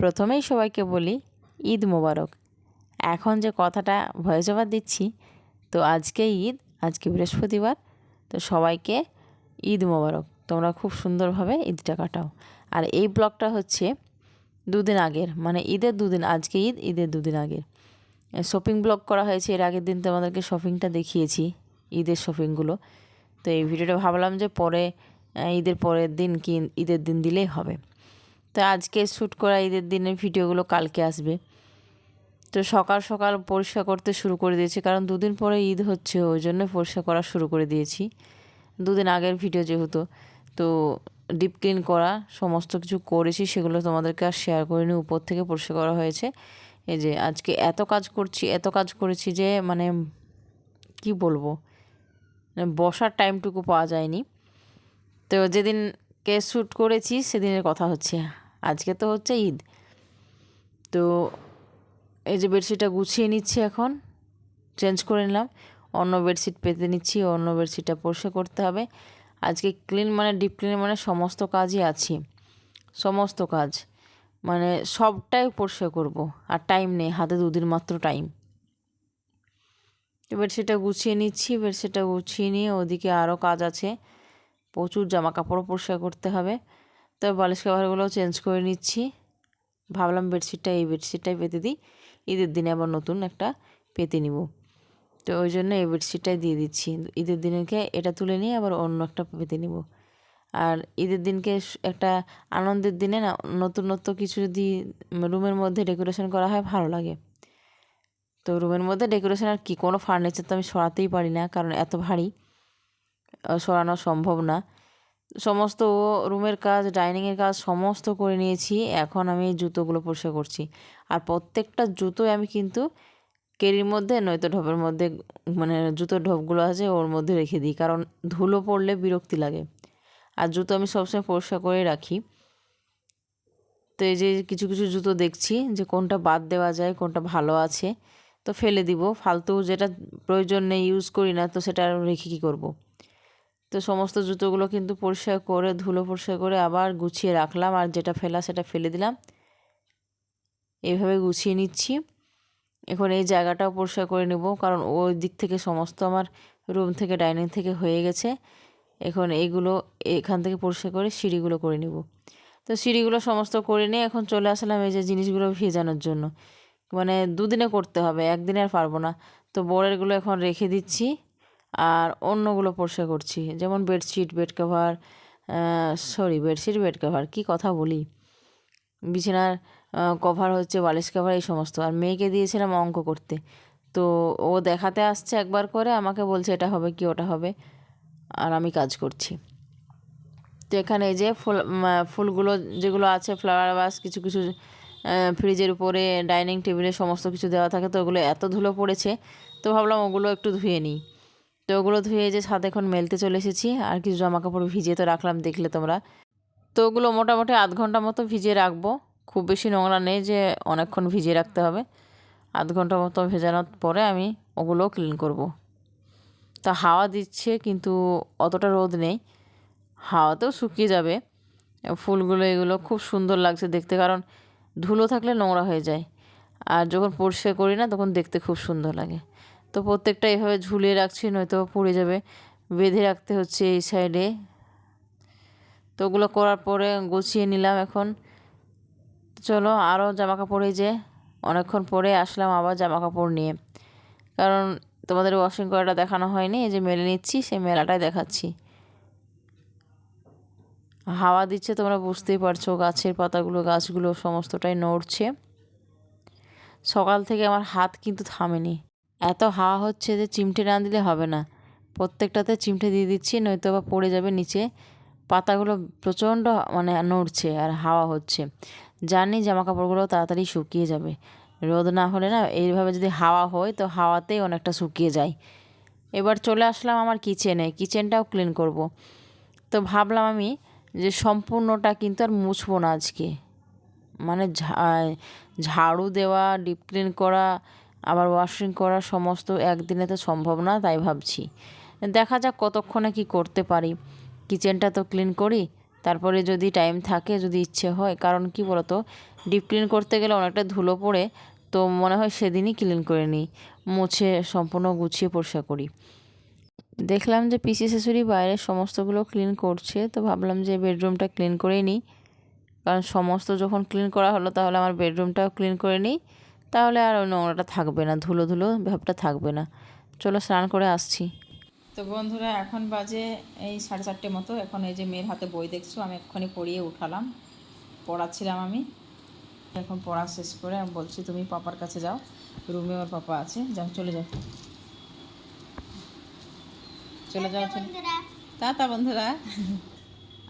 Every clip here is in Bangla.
প্রথমেই সবাইকে বলি, ঈদ মোবারক। এখন যে কথাটা ভয়েস ওভার দিচ্ছি, তো আজকে ঈদ, আজকে বৃহস্পতিবার, তো সবাইকে ঈদ মোবারক। তোমরা খুব সুন্দরভাবে ঈদটা কাটাও। আর এই ব্লগটা হচ্ছে দুদিন আগের মানে ঈদের দুদিন, আজকে ঈদ, ঈদের দুদিন আগের। শপিং ব্লগ করা হয়েছে, এর আগের দিন তোমাদেরকে শপিংটা দেখিয়েছি, ঈদের শপিংগুলো। তো এই ভিডিওটা ভাবলাম যে পরে ঈদের পরের দিন কি, ঈদের দিন দিলেই হবে। তো আজকে শ্যুট করা ঈদের দিনের ভিডিওগুলো কালকে আসবে। তো সকাল সকাল পরিষ্কার করতে শুরু করে দিয়েছি, কারণ দুদিন পরে ঈদ হচ্ছে, ওই জন্য পরিষ্কার করা শুরু করে দিয়েছি। দুদিন আগের ভিডিও যেহেতু, তো ডিপ ক্লিন করা, সমস্ত কিছু করেছি, সেগুলো তোমাদেরকে আর শেয়ার করিনি, উপর থেকে পরিষ্কার করা হয়েছে। এই যে আজকে এত কাজ করছি, এত কাজ করেছি যে মানে কি বলব মানে বসার টাইমটুকু পাওয়া যায়নি। তো যেদিনকে শ্যুট করেছি, সেদিনের কথা হচ্ছে। আজকে তো হচ্ছে ঈদ। তো এই যে বেডশিটটা গুছিয়ে নিচ্ছি এখন, চেঞ্জ করে নিলাম। অন্য বেডশিট পেতে নিচ্ছি, অন্য বেডশিটটা পরিষ্কার করতে হবে। আজকে ক্লিন মানে ডিপ ক্লিন মানে সমস্ত কাজই আছে। সমস্ত কাজ। মানে সবটাই পরিষ্কার করব, আর টাইম নেই, হাতে দুদিন মাত্র টাইম। বেডশিটটা গুছিয়ে নিচ্ছি, বেডশিটটা গুছিয়ে নিয়ে ওদিকে আরও কাজ আছে। প্রচুর জামা কাপড়ও পরিষ্কার করতে হবে। তো বালিশ কাভারগুলো চেঞ্জ করে নিচ্ছি। ভাবলাম বেডশিটটা এই বেডশিটটাই পেতে দিই। ঈদের দিনে আবার নতুন একটা পেতে নিব। তো ওই জন্য এই বেডশিটটাই দিয়ে দিচ্ছি। ঈদের দিনকে এটা তুলে নিয়ে আবার অন্য একটা পেতে নিব। আর ঈদের দিনকে একটা আনন্দের দিনে না নতুন নতুন কিছু যদি রুমের মধ্যে ডেকোরেশন করা হয় ভালো লাগে। তো রুমের মধ্যে ডেকোরেশন আর কি, কোনো ফার্নিচার তো আমি সরাতেই পারি না কারণ এত ভারী। সরানো সম্ভব না। সমস্ত রুমের কাজ, ডাইনিংয়ের কাজ সমস্ত করে নিয়েছি। এখন আমি জুতোগুলো পরিষ্কার করছি। আর প্রত্যেকটা জুতোই আমি কিন্তু কেরির মধ্যে, নয়তো ঢপের মধ্যে মানে জুতোর ঢপগুলো আছে ওর মধ্যে রেখে দিই। কারণ ধুলো পড়লে বিরক্তি লাগে। আর জুতো আমি সবসময় পরিষ্কার করে রাখি। তো এই যে কিছু কিছু জুতো দেখছি যে কোনটা বাদ দেওয়া যায়, কোনটা ভালো আছে, তো ফেলে দিব। ফালতু যেটা প্রয়োজন নেই ইউজ করি না, তো সেটা রেখে কী করব? তো সমস্ত জুতোগুলো কিন্তু পরিষ্কার করে, ধুলো পরিষ্কার করে আবার গুছিয়ে রাখলাম। আর যেটা ফেলা সেটা ফেলে দিলাম। এইভাবে গুছিয়ে নিচ্ছি। এখন এই জায়গাটাও পরিষ্কার করে নেব। কারণ ওই দিক থেকে সমস্ত আমার রুম থেকে, ডাইনিং থেকে হয়ে গেছে। এখন এইগুলো এখান থেকে পরিষ্কার করে সিঁড়িগুলো করে নেব। তো সিঁড়িগুলো সমস্ত করে নিয়ে এখন চলে আসলাম এই যে জিনিসগুলো ভেজানোর জন্য। মানে দুদিনে করতে হবে, একদিনে আর পারব না। তো বোর্ডেরগুলো এখন রেখে দিচ্ছি। আর অন্যগুলো পরিষ্কার করছি। যেমন bedsheet bed cover sorry bedsheet bed cover কী কথা বলি? বিছানার কভার হচ্ছে বালিশ কভার এই সমস্ত। আর মেয়েকে দিয়েছিলাম অঙ্ক করতে। তো ও দেখাতে আসছে একবার করে, আমাকে বলছে এটা হবে কি, ওটা হবে। আর আমি কাজ করছি। তো এখানে এই যে ফুল ফুলগুলো যেগুলো আছে ফ্লাওয়ার বাস কিছু কিছু ফ্রিজের উপরে ডাইনিং টেবিলে সমস্ত কিছু দেওয়া থাকে, তো ওগুলো এত ধুলো পড়েছে, তো ভাবলাম ওগুলো একটু ধুয়ে নিই। তো ওগুলো ধুয়ে যে ছাদ এখন মেলতে চলে এসেছি। আর কিছু জামা কাপড় ভিজিয়ে তো রাখলাম, দেখলে তোমরা। তো ওগুলো মোটামুটি আধ ঘণ্টা মতো ভিজিয়ে রাখব। খুব বেশি নোংরা নেই যে অনেকক্ষণ ভিজিয়ে রাখতে হবে। আধ ঘণ্টা মতো ভেজানোর পরে আমি ওগুলো ক্লিন করব। তা হাওয়া দিচ্ছে কিন্তু অতটা রোদ নেই। হাওয়াতেও শুকিয়ে যাবে। ফুলগুলো এগুলো খুব সুন্দর লাগছে দেখতে, কারণ ধুলো থাকলে নোংরা হয়ে যায়। আর যখন পরিষ্কার করি না, তখন দেখতে খুব সুন্দর লাগে। তো প্রত্যেকটা এভাবে ঝুলিয়ে রাখছি, নয়তো পড়ে যাবে। বেঁধে রাখতে হচ্ছে এই সাইডে তো ওগুলো করার পরে গুছিয়ে নিলাম এখন। চলো আরও জামা কাপড়ে যে, অনেকক্ষণ পরে আসলাম আবার জামা কাপড় নিয়ে। কারণ তোমাদের ওয়াশিং করাটা দেখানো হয়নি, এই যে মেলে নিচ্ছি, সেই মেলাটাই দেখাচ্ছি। হাওয়া দিচ্ছে তোমরা বুঝতেই পারছ, গাছের পাতাগুলো, গাছগুলো সমস্তটাই নড়ছে। সকাল থেকে আমার হাত কিন্তু থামেনি। এত হাওয়া হচ্ছে যে চিমটে না দিলে হবে না। প্রত্যেকটাতে চিমটে দিয়ে দিচ্ছি, নয়তো বা পড়ে যাবে নিচে। পাতাগুলো প্রচণ্ড মানে নড়ছে আর হাওয়া হচ্ছে। জানি জামা কাপড়গুলো তাড়াতাড়ি শুকিয়ে যাবে। রোদ না হলে না এইভাবে যদি হাওয়া হয় তো হাওয়াতেই অনেকটা শুকিয়ে যায়। এবার চলে আসলাম আমার কিচেনে। কিচেনটাও ক্লিন করব। তো ভাবলাম আমি যে সম্পূর্ণটা কিন্তু আর মুছবো না আজকে। মানে ঝাড়ু দেওয়া, ডিপ ক্লিন করা আবার ওয়াশিং করা সমস্ত একদিনে তো সম্ভব না, তাই ভাবছি। দেখা যাক কতক্ষণে কি করতে পারি। কিচেনটা তো ক্লিন করি, তারপরে যদি টাইম থাকে, যদি ইচ্ছে হয়, কারণ কি বলতো ডিপ ক্লিন করতে গেলে অনেকটা ধুলো পড়ে, তো মনে হয় সেদিনই ক্লিন করে নিই, মুছে সম্পূর্ণ গুছিয়ে পরিষ্কার করি। দেখলাম যে পিসি শাশুড়ি বাইরে সমস্তগুলো ক্লিন করছে, তো ভাবলাম যে বেডরুমটা ক্লিন করেই নিই। কারণ সমস্ত যখন ক্লিন করা হলো, তাহলে আমার বেডরুমটাও ক্লিন করে নিই। তাহলে আর ওই নোংরাটা থাকবে না ধুলো ধুলো ভাবটা থাকবে না। চলো স্নান করে আসছি। তো বন্ধুরা এখন বাজে এই সাড়ে চারটে মতো। এখন এই যে মেয়ের হাতে বই দেখছ আমি এক্ষুনি পড়িয়ে উঠালাম। পড়াচ্ছিলাম আমি। এখন পড়া শেষ করে আমি বলছি তুমি পাপার কাছে যাও। রুমে ওর পাপা আছে। যাও চলে যাও। চলে যাও তা তা বন্ধুরা।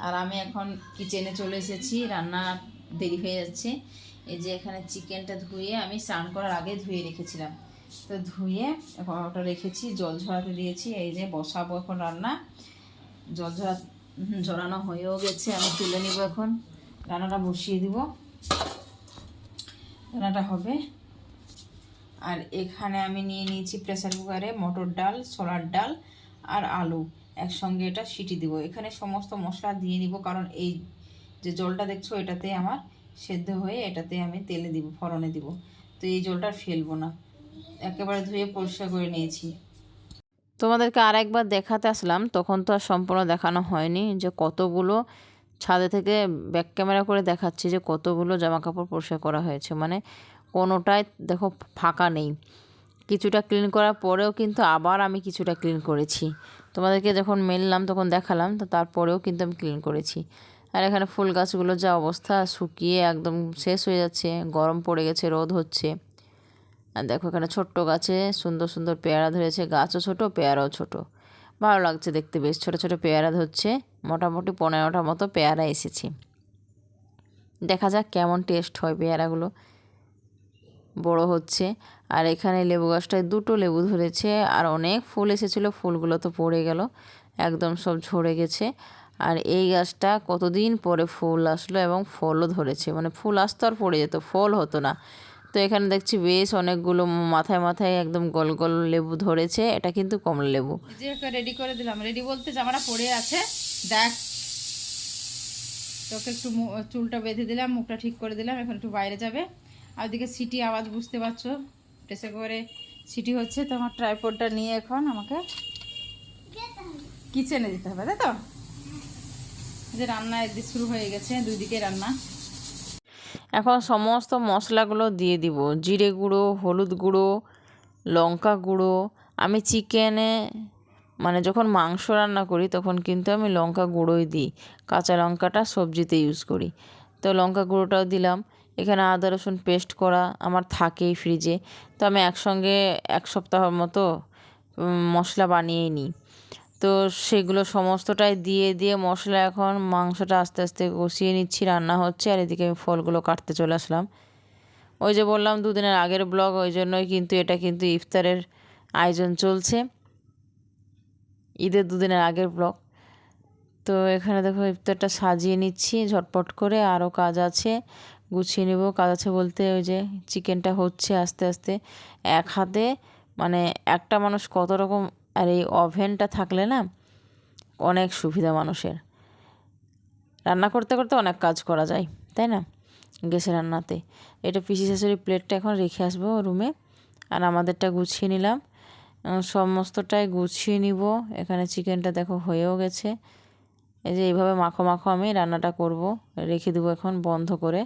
আর আমি এখন কিচেনে চলে এসেছি। রান্না দেরি হয়ে যাচ্ছে। এই যে এখানে চিকেনটা ধুয়ে আমি স্নান করার আগে ধুয়ে রেখেছিলাম। তো ধুয়ে ওটা রেখেছি, জল ঝরাতে দিয়েছি, এই যে বসাবো এখন রান্না। জল ঝরা ঝরানো হয়েও গেছে, আমি তুলে নিব এখন। রান্নাটা বসিয়ে দিব। রান্নাটা হবে। আর এখানে আমি নিয়ে নিয়েছি প্রেসার কুকারে মটর ডাল ছোলার ডাল আর আলু। একসঙ্গে এটা সিটি দিব। এখানে সমস্ত মশলা দিয়ে দিব কারণ এই যে জলটা দেখছ এটাতে আমার সেদ্ধ হয়ে এটাতে আমি তেলে দিব, ফড়নে দিব। তো এই জলটা ফেলব না। একেবারে ধুয়ে পরিষ্কার করে নিয়েছি। তোমাদেরকে আরেকবার দেখাতে আসলাম, তখন তো আর সম্পূর্ণ দেখানো হয়নি যে কতগুলো ছাদে থেকে ব্যাক ক্যামেরা করে দেখাচ্ছি যে কতগুলো জামা কাপড় পরিষ্কার করা হয়েছে। মানে কোনোটাই দেখো ফাঁকা নেই। কিছুটা ক্লিন করার পরেও কিন্তু আবার আমি কিছুটা ক্লিন করেছি। তোমাদেরকে যখন মেললাম, তখন দেখালাম, তো তারপরেও কিন্তু আমি ক্লিন করেছি। আর এখানে ফুল গাছগুলো যা অবস্থা, শুকিয়ে একদম শেষ হয়ে যাচ্ছে, গরম পড়ে গেছে, রোদ হচ্ছে। আর দেখো এখানে ছোট্ট গাছে সুন্দর সুন্দর পেয়ারা ধরেছে, গাছও ছোট, পেয়ারাও ছোট। ভালো লাগছে দেখতে বেশ, ছোট ছোট পেয়ারা ধরছে, মোটামুটি পনেরোটার মতো পেয়ারা এসেছে। দেখা যাক কেমন টেস্ট হয় পেয়ারাগুলো। বড় হচ্ছে, আর এখানে লেবু গাছটায় দুটো লেবু ধরেছে, আর অনেক ফুল এসেছিল, ফুলগুলো তো পড়ে গেল, একদম সব ঝরে গেছে। আর এই গাছটা কতদিন পরে ফুল আসলো এবং ফলও ধরেছে। মানে ফুল আসতো আর পড়ে যেত ফল হতো না। তো এখানে দেখছি বেশ অনেকগুলো মাথায় মাথায় একদম গোল গোল লেবু ধরেছে এটা কিন্তু কমলা লেবু। যে রেডি করে দিলাম। রেডি বলতে জামাটা পড়ে আছে দেখ। তোকে একটু মু- চুলটা বেঁধে দিলাম মুখটা ঠিক করে দিলাম এখন একটু বাইরে যাবে। আর ওদিকে সিটি আওয়াজ বুঝতে পারছ টেসে করে সিটি হচ্ছে। তো আমার ট্রাইপডটা নিয়ে এখন আমাকে কিচেনে দিতে হবে তাই তো? যে রান্না একদিক শুরু হয়ে গেছে, দুই দিকে রান্না। এখন সমস্ত মশলাগুলো দিয়ে দিব। জিরে গুঁড়ো, হলুদ গুঁড়ো, লঙ্কা গুঁড়ো। আমি চিকেনে মানে যখন মাংস রান্না করি, তখন কিন্তু আমি লঙ্কা গুঁড়োই দিই। কাঁচা লঙ্কাটা সবজিতে ইউজ করি। তো লঙ্কা গুঁড়োটাও দিলাম। এখানে আদা, রসুন পেস্ট করা আমার থাকেই ফ্রিজে তো আমি একসঙ্গে এক সপ্তাহ মতো মশলা বানিয়েই নিই। তো সেগুলো সমস্তটাই দিয়ে দিয়ে মশলা এখন মাংসটা আস্তে আস্তে কষিয়ে নিচ্ছি, রান্না হচ্ছে, আর এদিকে আমি ফলগুলো কাটতে চলে আসলাম। ওই যে বললাম দুদিনের আগের ব্লগ, ওই জন্যই কিন্তু এটা কিন্তু ইফতারের আয়োজন চলছে। ঈদের দুদিনের আগের ব্লগ। তো এখানে দেখো ইফতারটা সাজিয়ে নিচ্ছি, ঝটপট করে আরও কাজ আছে, গুছিয়ে নেব। কাজ আছে বলতে ওই যে চিকেনটা হচ্ছে আস্তে আস্তে এক হাতে মানে একটা মানুষ কত রকম আর এই ওভেনটা থাকলে না অনেক সুবিধা মানুষের। রান্না করতে করতে অনেক কাজ করা যায়, তাই না? গ্যাসে রান্নাতে। এটা পিসি শাশুড়ি প্লেটটা এখন রেখে আসব রুমে। আর আমাদেরটা গুছিয়ে নিলাম। সমস্তটাই গুছিয়ে নিব। এখানে চিকেনটা দেখো হয়েও গেছে। এই যে এইভাবে মাখো মাখো আমি রান্নাটা করব। রেখে দেবো এখন বন্ধ করে।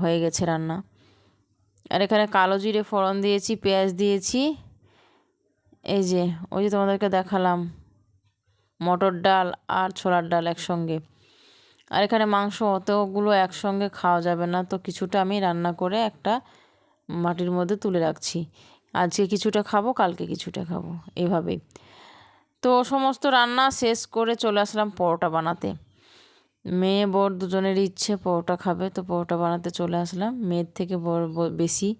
হয়ে গেছে রান্না। আর এখানে কালো জিরে ফোড়ন দিয়েছি, পেঁয়াজ দিয়েছি। এই যে, ওই যে তোমাদেরকে দেখালাম। মটর ডাল আর ছোলার ডাল একসঙ্গে। আর এখানে মাংস, অতগুলো একসঙ্গে খাওয়া যাবে না। তো কিছুটা আমি রান্না করে একটা মাটির মধ্যে তুলে রাখছি। আজকে কিছুটা খাব, কালকে কিছুটা খাব, এভাবেই। তো সমস্ত রান্না শেষ করে চলে আসলাম পরোটা বানাতে। মেয়ে, বর দুজনের ইচ্ছে পরোটা খাবে, তো পরোটা বানাতে চলে আসলাম। মেয়ের থেকে বড় ব- বেশি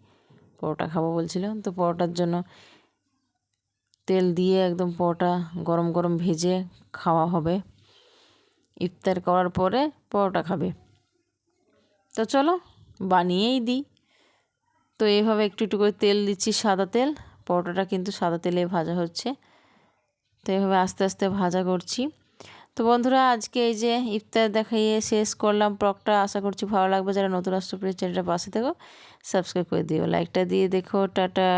পরোটা খাব বলছিল। তো পরোটার জন্য তেল দিয়ে একদম পরোটা গরম গরম ভেজে খাওয়া হবে। ইফতার করার পরে পরোটা খাবে। তো চলো, বানিয়েই দিই। তো এইভাবে একটু একটু করে তেল দিচ্ছি সাদা তেল। পরোটাটা কিন্তু সাদা তেলে ভাজা হচ্ছে। তো এইভাবে আস্তে আস্তে ভাজা করছি। তো বন্ধুরা, আজকে এই যে ইফতার দেখাইয়ে শেষ করলাম ব্লগটা। আশা করছি ভালো লাগবে। যারা নতুন প্লিজ চ্যানেলটা পাশে থেকো। সাবস্ক্রাইব করে দিও। লাইকটা দিয়ে দেখো। টাটা।